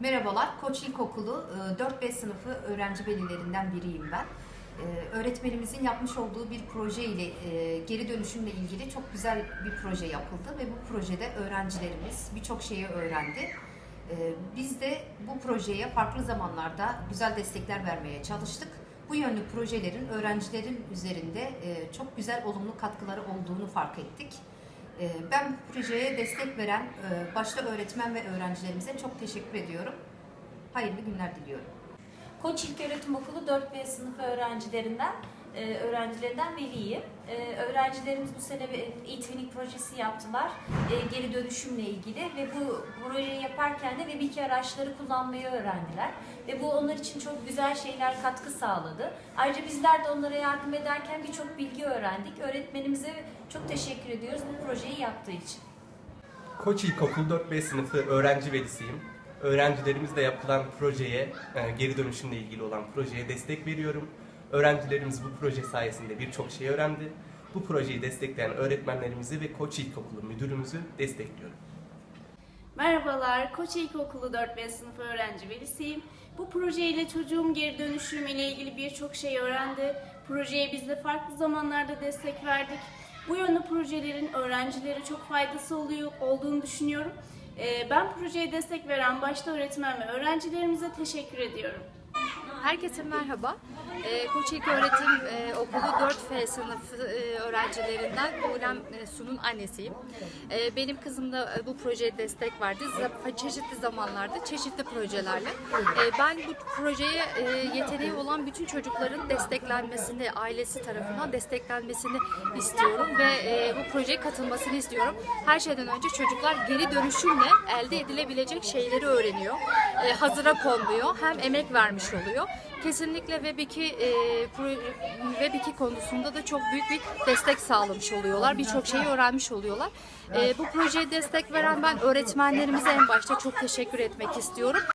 Merhabalar, Koç İlkokulu e, 4-5 sınıfı öğrenci velilerinden biriyim ben. E, Öğretmenimizin yapmış olduğu bir proje ile e, geri dönüşümle ilgili çok güzel bir proje yapıldı ve bu projede öğrencilerimiz birçok şeyi öğrendi. E, Biz de bu projeye farklı zamanlarda güzel destekler vermeye çalıştık. Bu yönlü projelerin öğrencilerin üzerinde e, çok güzel olumlu katkıları olduğunu fark ettik. Ee, Ben bu projeye destek veren e, başta öğretmen ve öğrencilerimize çok teşekkür ediyorum. Hayırlı günler diliyorum. Koç İlköğretim Okulu 4B sınıfı öğrencilerinden e, öğrencilerinden veliyim. E, öğrencilerimiz bu sene bir eğitimlik projesi yaptılar e, geri dönüşümle ilgili ve bu projeyi yaparken de Webiki araçları kullanmayı öğrendiler ve bu onlar için çok güzel şeyler katkı sağladı. Ayrıca bizler de onlara yardım ederken birçok bilgi öğrendik. Öğretmenimize çok teşekkür ediyoruz bu projeyi yaptığı için. Koç İlkokul 4B sınıfı öğrenci velisiyim. Öğrencilerimizle yapılan projeye, e, geri dönüşümle ilgili olan projeye destek veriyorum. Öğrencilerimiz bu proje sayesinde birçok şey öğrendi. Bu projeyi destekleyen öğretmenlerimizi ve Koç İlkokulu müdürümüzü destekliyorum. Merhabalar, Koç İlkokulu 4B sınıfı öğrenci velisiyim. Bu projeyle çocuğum geri dönüşümüyle ilgili birçok şey öğrendi. Projeye biz de farklı zamanlarda destek verdik. Bu yönlü projelerin öğrencilere çok faydası oluyor, olduğunu düşünüyorum. Ee, Ben projeye destek veren başta öğretmen ve öğrencilerimize teşekkür ediyorum. Herkese merhaba. Ee, Koç İlköğretim e, Okulu 4F sınıfı e, öğrencilerinden Buğlem e, Su'nun annesiyim. E, benim kızım da e, bu projeye destek verdi. Z- çeşitli zamanlarda, çeşitli projelerle. E, ben bu projeye e, yeteneği olan bütün çocukların desteklenmesini, ailesi tarafından desteklenmesini istiyorum ve e, bu projeye katılmasını istiyorum. Her şeyden önce çocuklar geri dönüşümle elde edilebilecek şeyleri öğreniyor. E, hazıra konmuyor. Hem emek vermiş oluyor. Kesinlikle Web2 e, pro- Web2 konusunda da çok büyük bir destek sağlamış oluyorlar. Birçok şeyi öğrenmiş oluyorlar. E, bu projeye destek veren ben öğretmenlerimize en başta çok teşekkür etmek istiyorum.